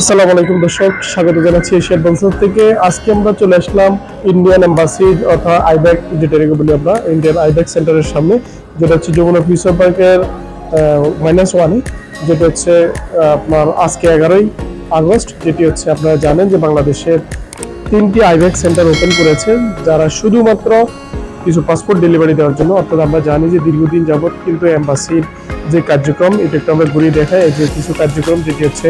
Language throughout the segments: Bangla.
আসসালামু আলাইকুম দর্শক, স্বাগত জানাচ্ছি এশিয়ার বংশক থেকে। আজকে আমরা চলে আসলাম ইন্ডিয়ান এম্বাসি অথবা আইব্যাক যেটাকে বলি আমরা ইন্ডিয়ান আইব্যাক সেন্টারের সামনে, যেটা হচ্ছে যমুনা ফিউচার পার্কের মাইনাস ওয়ানে যেটা হচ্ছে আপনার আজকে এগারোই আগস্ট, যেটি হচ্ছে আপনারা জানেন যে বাংলাদেশের তিনটি আইব্যাক সেন্টার ওপেন করেছে, যারা শুধুমাত্র কিছু পাসপোর্ট ডেলিভারি দেওয়ার জন্য, অর্থাৎ আমরা জানি যে দীর্ঘদিন যাবৎ কিন্তু এম্বাসির যে কার্যক্রম, এটা একটু আমরা ঘুরিয়ে দেখাই, যে কিছু কার্যক্রম, যেটি হচ্ছে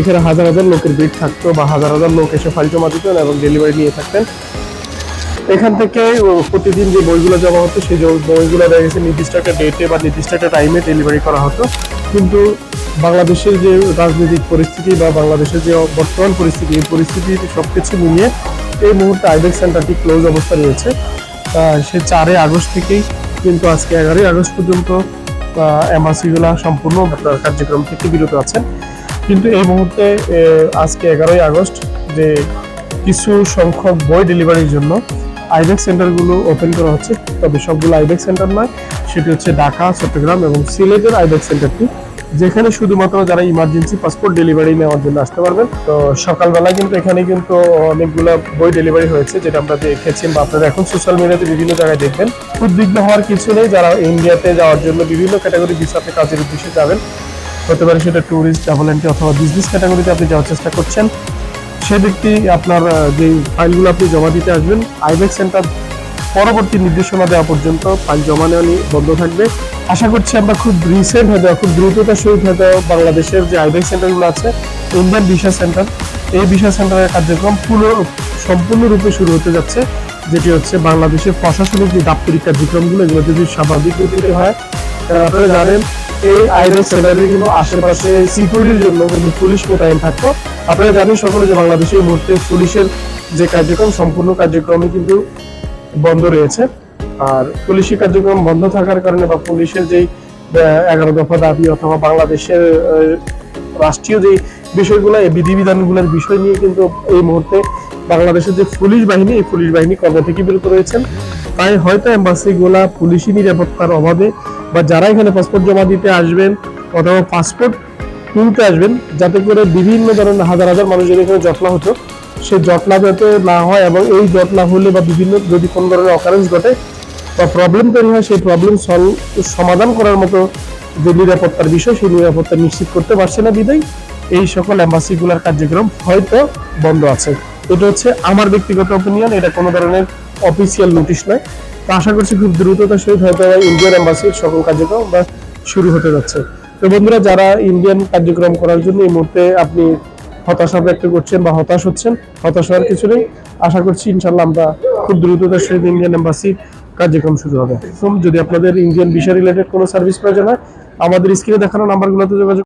এখানে হাজার হাজার লোকের ভিড় থাকতো বা হাজার হাজার লোক এসে ফাইল জমা দিতেন এবং ডেলিভারি নিয়ে থাকতেন। এখান থেকে প্রতিদিন যে বইগুলো জমা হতো, সেই বইগুলো দেখা গেছে নির্দিষ্ট একটা ডেটে বা নির্দিষ্ট একটা টাইমে ডেলিভারি করা হতো। কিন্তু বাংলাদেশের যে রাজনৈতিক পরিস্থিতি বা বাংলাদেশের যে বর্তমান পরিস্থিতি, এই পরিস্থিতি সবকিছু মিলিয়ে এই মুহূর্তে আইবেক সেন্টারটি ক্লোজ অবস্থা রয়েছে। সে চারে আগস্ট থেকেই কিন্তু আজকে এগারোই আগস্ট পর্যন্ত এম্বাসিগুলা সম্পূর্ণ আপনার কার্যক্রম থেকে বিরত আছেন। কিন্তু এই মুহূর্তে আজকে এগারোই আগস্ট যে কিছু সংখ্যক বই ডেলিভারির জন্য আইবেক সেন্টারগুলো ওপেন করা হচ্ছে, তবে সবগুলো আইবেক সেন্টার নয়। সেটি হচ্ছে ঢাকা, চট্টগ্রাম এবং সিলেটের আইবেক সেন্টারটি যেখানে শুধুমাত্র যারা ইমার্জেন্সি পাসপোর্ট ডেলিভারি নেওয়ার জন্য আসতে পারবেন। তো সকালবেলা কিন্তু এখানে কিন্তু অনেকগুলো বই ডেলিভারি হয়েছে, যেটা আমরা দেখেছি বা আপনারা এখন সোশ্যাল মিডিয়াতে বিভিন্ন জায়গায় দেখবেন। উদ্বিগ্ন হওয়ার কিছু নেই, যারা ইন্ডিয়াতে যাওয়ার জন্য বিভিন্ন ক্যাটাগরি ভিসাতে কাজের উদ্দেশ্যে যাবেন। হতে পারে সেটা ট্যুরিস্ট ট্রাভেল এন্ট্রি অথবা বিজনেস ক্যাটাগরিতে আপনি যাওয়ার চেষ্টা করছেন। সে ব্যক্তি আপনার যে ফাইলগুলো আপনি জমা দিতে আসবেন আইবেক সেন্টার পরবর্তী নির্দেশনা দেওয়া পর্যন্ত ফাইল জমা নেওয়া নিয়ে বন্ধ থাকবে। আশা করছি আমরা খুব রিসেন্ট হয়তো খুব দ্রুততার সহিত হয়তো বাংলাদেশের যে আইবেক সেন্টারগুলো আছে ইন্ডিয়ান ভিসা সেন্টার এই ভিসা সেন্টারের কার্যক্রম পুরো, সম্পূর্ণরূপে শুরু হতে যাচ্ছে, যেটি হচ্ছে বাংলাদেশের প্রশাসনিক যে দাপ্তরিক কার্যক্রমগুলো এগুলো যদি স্বাভাবিক হয় আপনারা জানেন এই আইবেক সেন্টারের কিন্তু আশেপাশে সিকিউরিটির জন্য কিন্তু পুলিশ মোতায়েন থাকতো। আপনারা জানেন সকলে যে বাংলাদেশে এই মুহূর্তে পুলিশের যে কার্যক্রম, সম্পূর্ণ কার্যক্রমই কিন্তু বন্ধ রয়েছে। আর পুলিশি কার্যক্রম বন্ধ থাকার কারণে বা পুলিশের যেই এগারো দফা দাবি অথবা বাংলাদেশের রাষ্ট্রীয় যে বিষয়গুলো, এই বিধিবিধানগুলোর বিষয় নিয়ে কিন্তু এই মুহূর্তে বাংলাদেশের যে পুলিশ বাহিনী, এই পুলিশ বাহিনী কর্ম থেকে বিরত রয়েছেন। তাই হয়তো এম্বাসিগুলা পুলিশি নিরাপত্তার অভাবে বা যারা এখানে পাসপোর্ট জমা দিতে আসবেন অথবা পাসপোর্ট তুলতে আসবেন, যাতে করে বিভিন্ন ধরনের হাজার হাজার মানুষের এখানে জটলা হতো। সে জটলা যাতে না হয় এবং এই জটলা হলে বা বিভিন্ন যদি কোনো ধরনের অকারেন্স ঘটে বা প্রবলেম তৈরি হয়, সেই প্রবলেম সলভ সমাধান করার মতো যে নিরাপত্তার বিষয়, সেই নিরাপত্তা নিশ্চিত করতে পারছে না বিদায়। এই সকল অ্যাম্বাসিগুলার কার্যক্রম হয়তো বন্ধ আছে। এটা হচ্ছে আমার ব্যক্তিগত অপিনিয়ন এটা কোনো ধরনের অফিসিয়াল নোটিশ নয়। তো আশা করছি খুব দ্রুততার সহিত হয়তো ইন্ডিয়ান অ্যাম্বাসির সকল কার্যক্রম বা শুরু হতে যাচ্ছে। তো বন্ধুরা, যারা ইন্ডিয়ান কার্যক্রম করার জন্য এই মুহূর্তে আপনি হতাশা ব্যক্ত করছেন বা হতাশ হচ্ছেন, হতাশ হওয়ার কিছু নেই। আশা করছি ইনশাল্লাহ আমরা খুব দ্রুততার সহিত ইন্ডিয়ান এম্বাসি কার্যক্রম শুরু হবে। যদি আপনাদের ইন্ডিয়ান ভিসা রিলেটেড কোনো সার্ভিস প্রয়োজন হয়, আমাদের স্ক্রিনে দেখানো নাম্বারগুলোতে যোগাযোগ